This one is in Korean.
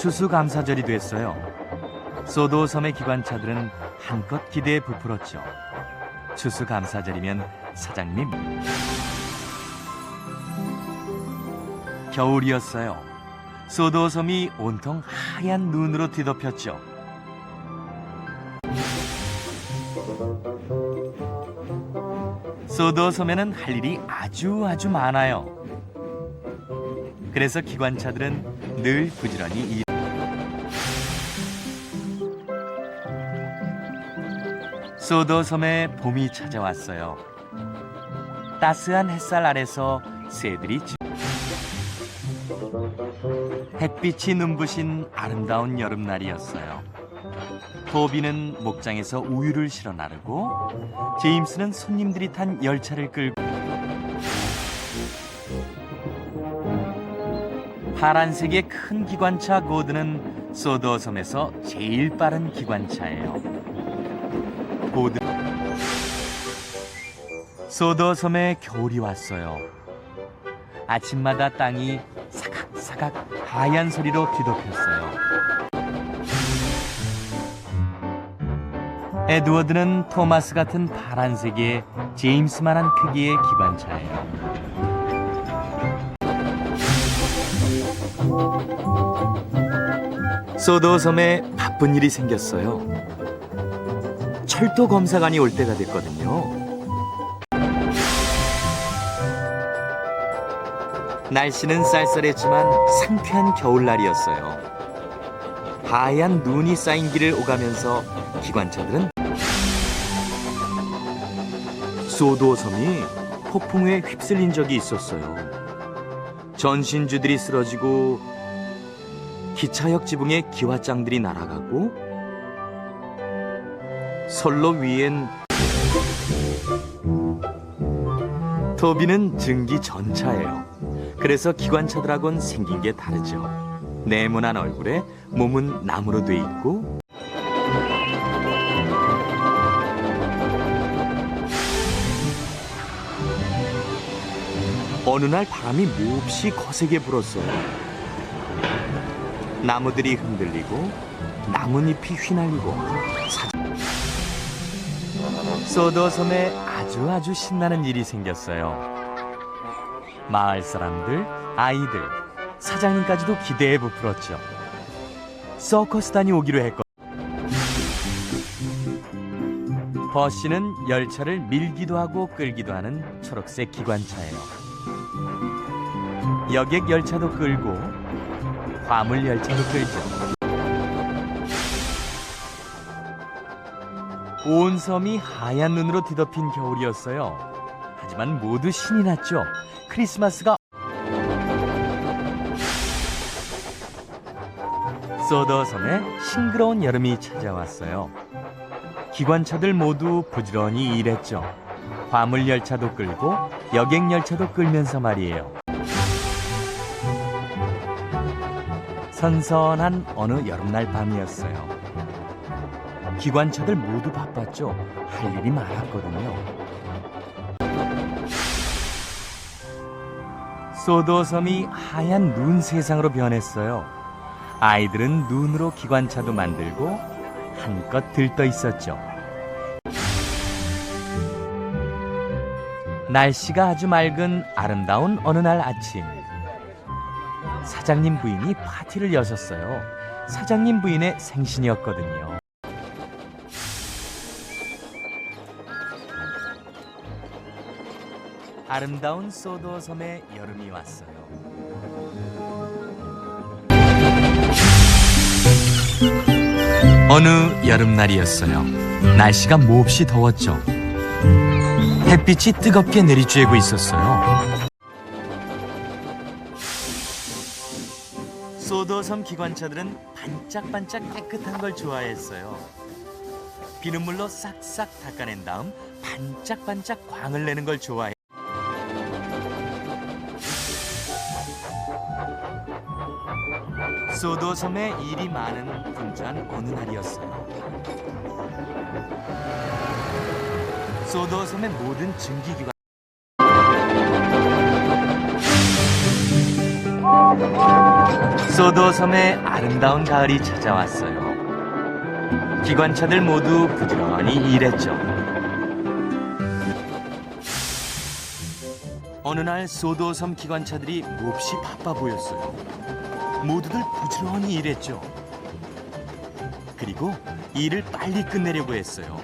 추수감사절이 됐어요. 소도섬의 기관차들은 한껏 기대에 부풀었죠. 추수감사절이면 사장님 겨울이었어요. 소도섬이 온통 하얀 눈으로 뒤덮였죠. 소도섬에는 할 일이 아주 아주 많아요. 그래서 기관차들은 늘 부지런히 일. 소도 섬에 봄이 찾아왔어요. 따스한 햇살 아래서 새들이 지- 햇빛이 눈부신 아름다운 여름날이었어요. 토비는 목장에서 우유를 실어 나르고 제임스는 손님들이 탄 열차를 끌고 파란색의 큰 기관차 고드는 소도 섬에서 제일 빠른 기관차예요. 소도섬에 겨울이 왔어요. 아침마다 땅이 사각사각 하얀 소리로 뒤덮였어요. 에드워드는 토마스 같은 파란색의 제임스만한 크기의 기관차예요. 소도섬에 바쁜 일이 생겼어요. 철도 검사관이 올 때가 됐거든요. 날씨는 쌀쌀했지만 상쾌한 겨울날이었어요. 하얀 눈이 쌓인 길을 오가면서 기관차들은 소도섬이 폭풍에 휩쓸린 적이 있었어요. 전신주들이 쓰러지고 기차역 지붕에 기와장들이 날아가고 선로 위엔 토비는 증기 전차예요. 그래서 기관차들하고는 생긴 게 다르죠. 네모난 얼굴에 몸은 나무로 돼 있고 어느 날 바람이 몹시 거세게 불었어요. 나무들이 흔들리고 나뭇잎이 휘날리고 사... 소도섬에 아주 아주 신나는 일이 생겼어요. 마을 사람들, 아이들, 사장님까지도 기대에 부풀었죠. 서커스단이 오기로 했거. 버시는 열차를 밀기도 하고 끌기도 하는 초록색 기관차예요. 여객 열차도 끌고 화물 열차도 끌죠. 온 섬이 하얀 눈으로 뒤덮인 겨울이었어요. 하지만 모두 신이 났죠. 크리스마스가 소더섬에 싱그러운 여름이 찾아왔어요. 기관차들 모두 부지런히 일했죠. 화물 열차도 끌고 여객 열차도 끌면서 말이에요. 선선한 어느 여름날 밤이었어요. 기관차들 모두 바빴죠. 할 일이 많았거든요. 소도섬이 하얀 눈 세상으로 변했어요. 아이들은 눈으로 기관차도 만들고 한껏 들떠 있었죠. 날씨가 아주 맑은 아름다운 어느 날 아침. 사장님 부인이 파티를 여셨어요. 사장님 부인의 생신이었거든요. 아름다운 소도 섬에 여름이 왔어요. 어느 여름날이었어요. 날씨가 몹시 더웠죠. 햇빛이 뜨겁게 내리쬐고 있었어요. 소도섬 기관차들은 반짝반짝 깨끗한 걸 좋아했어요. 비눗물로 싹싹 닦아낸 다음 반짝반짝 광을 내는 걸 좋아해. 소도섬에 일이 많은 분주한 어느 날이었어요. 소도섬의 모든 증기기관 소도섬에 아름다운 가을이 찾아왔어요. 기관차들 모두 부지런히 일했죠. 어느 날 소도섬 기관차들이 몹시 바빠 보였어요. 모두들 부지런히 일했죠. 그리고 일을 빨리 끝내려고 했어요.